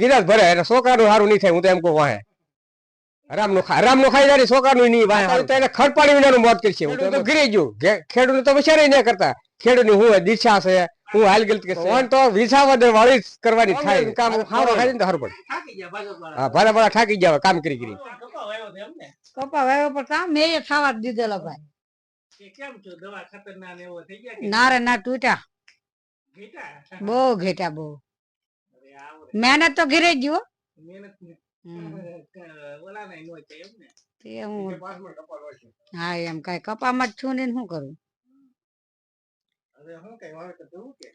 ગિલાસ ભરે એટલે છોકરાનું સારું નહીં થાય હું તો એમ કહું વાહે. હરામનું ખા હરામનું ખાઈ જાય ને છોકરાનું નહીં વાહે તો એને ખડપાડી વિનાનું મોત કરશે. હું તો ગીરી ગયું. ખેડૂત તો વિચારે ન કરતા. ખેડૂતની હું દિશા છે હું હાલ ગલત કે છે. તો વિસાવદ વાળી કરવાની થાય. કામ હારો ખાઈ ને તો સારું પડે. હા ભલા ભલા થાકી ગયા કામ કરી કરી. કપા વાવ્યો ને પણ કામ મેં ખાવા જ દીધેલો ભાઈ. કે કેમ છો? દવા ખતરનાક એવો થઈ ગયા કે? નારે ના તૂટ્યા. ઘેટા? બહુ ઘેટા બહુ. રે. મહેનત તો ઘરે ગયો હું. હા એમ કઈ કપામાં જ છું ને શું કરું?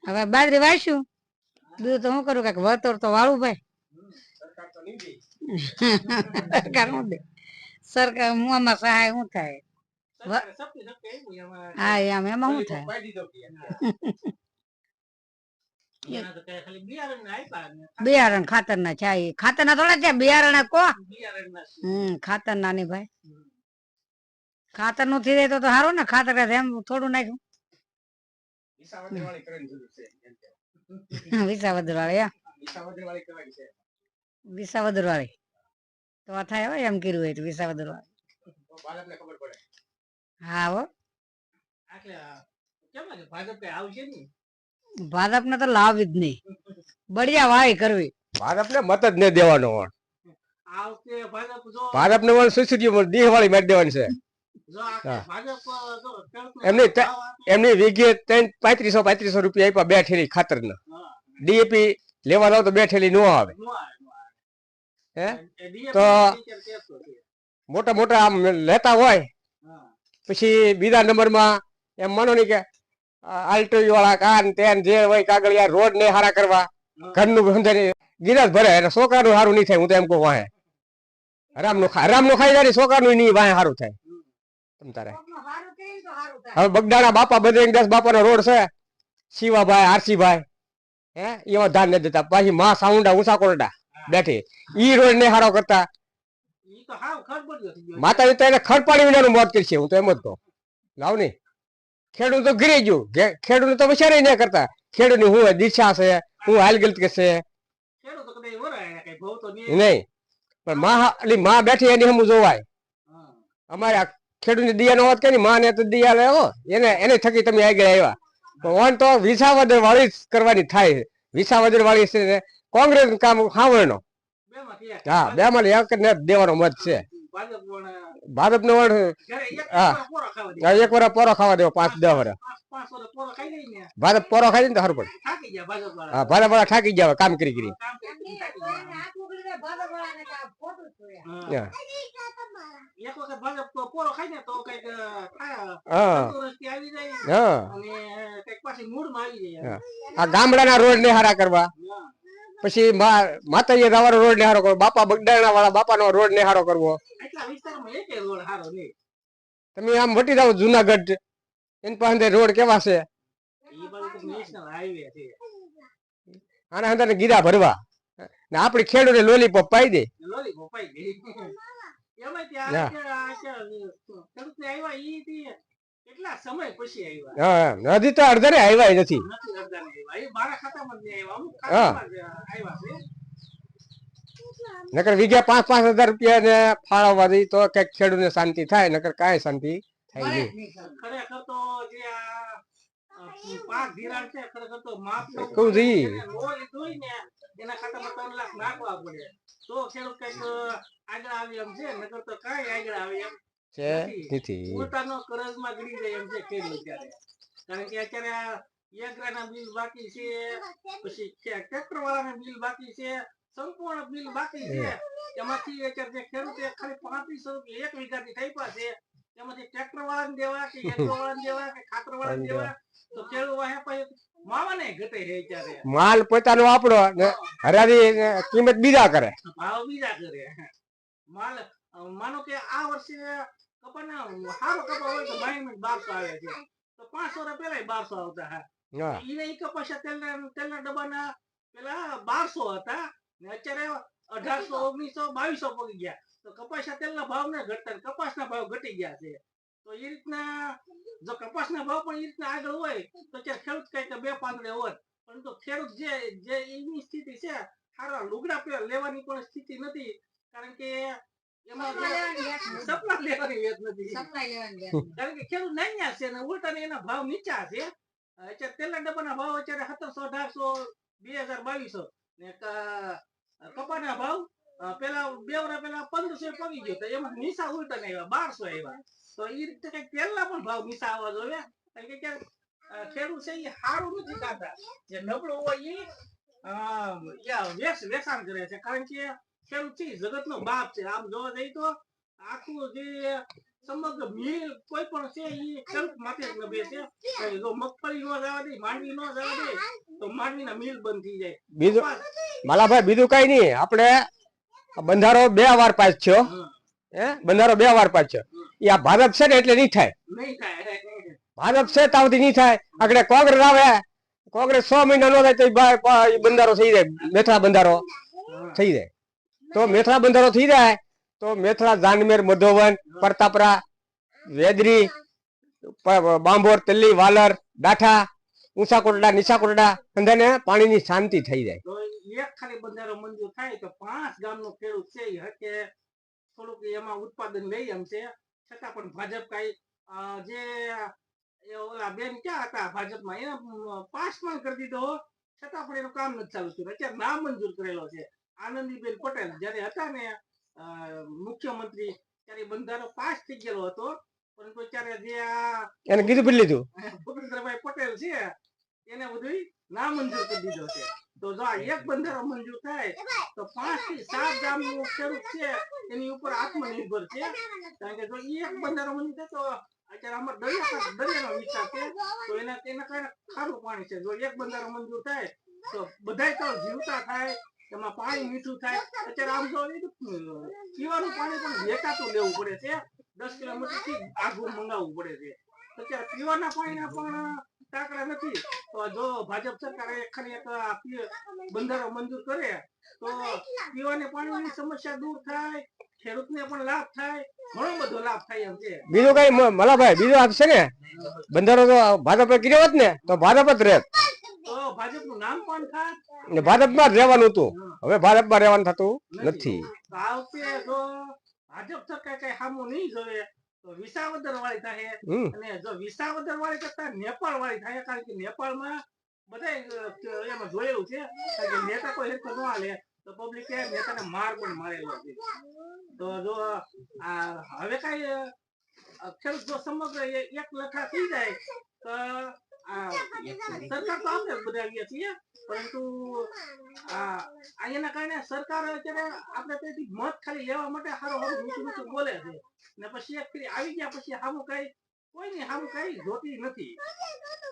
હવે બાજરી વાંચ્યું દૂધ તો શું કરું? કંઈક વતર તો વાળું ભાઈ. સરકાર શું દે. સરકાર હું આમાં સહાય શું થાય? હા એમ એમાં શું થાય? બિયારણ ખાતર. ના છે ખાતર ના થોડા છે બિયારણ કો? હમ ખાતર ના ની ભાઈ. ખાતરનું થઈ જાય તો તો સારું ને ખાતર એમ થોડું નાખ્યું. વિસાવદર વાળી વિસાવદર વાળી તો આ થાય હો એમ કર્યું હોય વિસાવદર વાળી હા હો. ભાજપ આવશે ભાજપ ને તો લાવી જ નહીં. બળિયા વાય કરવી. ભાજપને મત જ નહીં દેવાનો વણ ભાજપને વણ વાળી મારી દેવાની છે. એમની એમની વીઘે ત્રણ પાંત્રીસો પાંત્રીસો રૂપિયા આપ્યા બે ઠેલી ખાતર હા, ડીએપી લેવા લાવ તો બે ઠેલી નો આવે. હે? તો-. મોટા મોટા આમ લેતા હોય. પછી બીજા નંબરમાં એમ માનો નહીં કે આલ્ટો વાળા કાન તેન જે હોય કાગળ યાર રોડ ને હારા કરવા. ઘરનું બંધારે ગિલાસ ભરે એટલે છોકરાનું સારું નહીં થાય હું તો એમ કહું વાહે. હરામનું હરામનું ખાઈ જાય છોકરાનું નહીં વાહે સારું થાય. તમ તારે. હવે બગડાના બાપા બજરંગદાસ બાપાનો રોડ છે. શિવાભાઈ આરસીભાઈ હે? એવા ધ્યાન નથી દેતા. પાછી માં સાઉન્ડા ઊંચા કોરડા બેઠી. ઈ રોડ ને હારો કરતા. માતા એને ખડપાડી વિનાનું મોત કરશે હું તો એમ જ કહું. લાવ નહીં ખેડૂત તો ગીરી ગયું. ખેડૂત તો વિચારે નહીં કરતા. ખેડૂતની હું દિશા છે હું હાલ ગલત કે છે? નહીં. પણ માં એટલે માં બેઠી એની હમું જોવાય. અમારે આ ખેડૂતની દિયાનો વાત કરી માં ને તો દિયા લેવો એને એને થકી તમે આગળ આવ્યા. પણ ઓન તો વિસાવદર વાળી જ કરવાની થાય છે. વિસાવદર વાળી છે કોંગ્રેસ કામ હાવરનો હા બે માં એક ને દેવાનો મત છે. ભાજપ નો ઘરે હા. એક વાર પોરો ખાવા દેવો પાંચ દસ વાર. પાંચ- પાંચ વાર પોરો ખાઈ લઈને ભાજપ પોરો ખાઈ ને તો સારું પડે. હા ભાજપ વાળા થાકી ગયા હવે કામ કરી કરી. આ ગામડાના રોડ ને હારા કરવા. પછી મા- માતાજી રાવાનો રોડ નિહારો કરવો. બાપા બગડાણા વાળા બાપાનો રોડ નિહારો કરવો તમે આમ વટી જાવ જુનાગઢ એની પાસે રોડ કેવા છે? આના અંદર ગીરા ભરવા. ને આપડી ખેડૂતે લોલીપોપ પાઈ દે. લોલીપોપ પાઈ દે. એમાં ત્યાં આવ્યા ઈ કેટલા સમય પછી આવ્યા? હા નથી તો અડધરે આવ્યા નથી. નથી અડધાને આવ્યા. એ મારા ખાતામાં જ નહીં આવ્યા. અમુક ખાતામાં આવ્યા છે. નકર વીઘા પાંચ પાંચ હજાર રૂપિયા ને ફાળવવા દઈ તો કંઈક ખેડૂતને શાંતિ થાય નકર કાંઈ શાંતિ થાય નહીં. ખરેખર તો જે આ છે? છે છે નથી પોતાનો કરજમાં ગળી જાય એમ છે કે ત્યારે કારણ કે અત્યારે યંત્રના બિલ બાકી છે પછી ટ્રેક્ટર વાળાના બિલ બાકી છે સંપૂર્ણ બિલ બાકી છે. એમાંથી અત્યારે જે ખેડૂતે ખાલી પાંત્રીસો રૂપિયા એક વીઘાથી થઈ પાસે એમાંથી ટ્રેક્ટર વાળાને દેવા કે યંત્ર વાળાને દેવા કે ખાતર વાળાને દેવા તો ખેડૂત વાહે પછી માવાને ઘટે છે ત્યારે માલ પોતાનો આપણો ને હરાવી કિંમત બીજા કરે. ભાવ બીજા કરે. માલ માનો કે આ વર્ષે કપાના સારો કપા હોય તો મહિને બારસો આવે છે. તો પાંચસો રૂપિયા પેલા બારસો આવતા હા. હા ઈને કપાસા તેલના તેલના ડબ્બાના પેલા બારસો હતા. ને અત્યારે અઢારસો ઓગણીસો બાવીસો પગી ગયા. તો કપાસા તેલના ભાવ ને ઘટતા કપાસના ભાવ ઘટી ગયા છે. તો એ રીતના જો કપાસના ભાવ પણ એ રીતના આગળ હોય તો અત્યારે ખેડૂત કઈ બે પાંદડે હોત પરંતુ ખેડૂત જે જે એની સ્થિતિ છે સારા લુગડા લેવાની પણ સ્થિતિ નથી. કારણ કે એમાં લેવાની વાત નથી. સપના લેવાની વેત નથી. સપ્લાય લેવાની વાત નથી. કારણ કે ખેડૂત નાન્યા છે ને ઉલટા એના ભાવ નીચા છે. અત્યારે તેલના ડબ્બાના ભાવ અત્યારે સત્તરસો અઢારસો બે હજાર બાવીસો. ને કપાના ભાવ પેલા બે વર્ષ પેલા પંદરસો પગી ગયો એમાં નીસા ઉલટા આવ્યા બારસો આવ્યા. તો એ રીતે કઈ તેલના પણ ભાવ નીસા આવવા જોઈએ કારણ કે ખેડૂત છે એ સારું નથી ખાતા. જે નબળું હોય એ વેચાણ કરે છે. કારણ કે ખેડૂત છે? જગત નો બાપ છે. આમ જોવા જઈએ તો આખું જે સમગ્ર મિલ કોઈ પણ છે એ ખેડૂત માટે જ નભે છે. જો મગફળી નો જવા દે માંડવી નો જવા દે તો માંડવીના મિલ બંધ થઈ જાય. બીજું માલાભાઈ બીજું કઈ નહીં આપણે બંધારો બે વાર પાસ થયો. હે. બંધારો બે વાર પાસ થયો. એ આ ભાજપ છે ને એટલે નહીં થાય. નહીં થાય ભાજપ છે તાવથી નહીં થાય. આગળ કોંગ્રેસ આવે. કોંગ્રેસ સો મહિના નો થાય તો બંધારો થઈ જાય. બેઠા બંધારો થઈ જાય. તો મેથળા બંધારો થઈ જાય. તો મેથળા જાનમેર મધોવન પરતાપરા વેદરી બાંભોર તલ્લી વાલર ડાઠા ઊંચા કોટડા નીચા કોટડા અંધાને પાણીની શાંતિ થઈ જાય. એક ખાલી બંધારો મંજૂર થાય તો પાંચ ગામનો ખેડૂત છે એ હકે થોડુંક એમાં ઉત્પાદન લઈ એમ છે. છતાં પણ ભાજપ કઈ જે એ ઓલા બેન ક્યાં હતા ભાજપમાં એને પાસ પણ કરી દીધો છતાં પણ એનું કામ નથી ચાલુ થયું અત્યારે નામ મંજૂર કરેલો છે. આનંદીબેન પટેલ જયારે હતા ને મુખ્યમંત્રી ત્યારે બંધારો પાસ થઈ ગયેલો હતો. પરંતુ અત્યારે જે આ એને કીધું પી લીધું? ભૂપેન્દ્રભાઈ પટેલ છે એને બધું નામંજૂર કરી દીધો છે. તો જો આ એક બંધારો મંજૂર થાય તો પાંચથી સાત ગામનું ખેડૂત છે એની ઉપર આત્મનિર્ભર છે. કારણ કે જો એક બંધારો મંજૂર થાય તો અત્યારે આમાં દરિયા દરિયાનો વિસ્તાર છે. તો એના એના કારણે ખારું પાણી છે. જો એક બંધારો મંજૂર થાય તો બધાય તો જીવતા થાય. એમાં પાણી મીઠું થાય. અત્યારે આમ જો પીવાનું પાણી પણ વેચાતું લેવું પડે છે. દસ કિલોમીટરથી આગું મંગાવવું પડે છે. અત્યારે પીવાના પાણીના પણ ટાંકડા નથી. તો જો ભાજપ સરકાર ખાલી એક બંધારો મંજૂર કરે તો પીવાને પાણીની સમસ્યા દૂર થાય ખેડૂતને પણ લાભ થાય ઘણો બધો લાભ થાય એમ છે. બીજું કઈ મલાભાઈ બીજું આપશે ને? બંધારો તો ભાજપે કર્યો હોત ને તો ભાજપ જ રહેત. ને જ રહેવાનું હતું. હવે ભાજપમાં રહેવાનું થતું નથી. તો આ વખતે જો ભાજપ સરકાર કઈ સામું નહીં જોવે. તો વિસાવદર વાળી થાય અને જો વિસાવદર વાળી કરતા નેપાળ વાળી થાય કારણ કે નેપાળમાં બધા એમાં જોયેલું છે. કારણ કે નેતા કોઈ હેરખો ન હાલે. તો પબ્લિક નેતાને માર પણ મારેલો છે. તો જો આ હવે કઈ ખેડૂત જો સમગ્ર એક લખા થઈ જાય તો સરકાર તો આપણે જ બધા આવીએ છીએ પરંતુ આ કારણે સરકાર અત્યારે આપણે તેથી મત ખાલી લેવા માટે હારો હારો ઊંચું ઊંચું બોલે છે. ને પછી એક ફરી આવી ગયા પછી હામું કઈ કોઈની હામું કઈ જોતી નથી.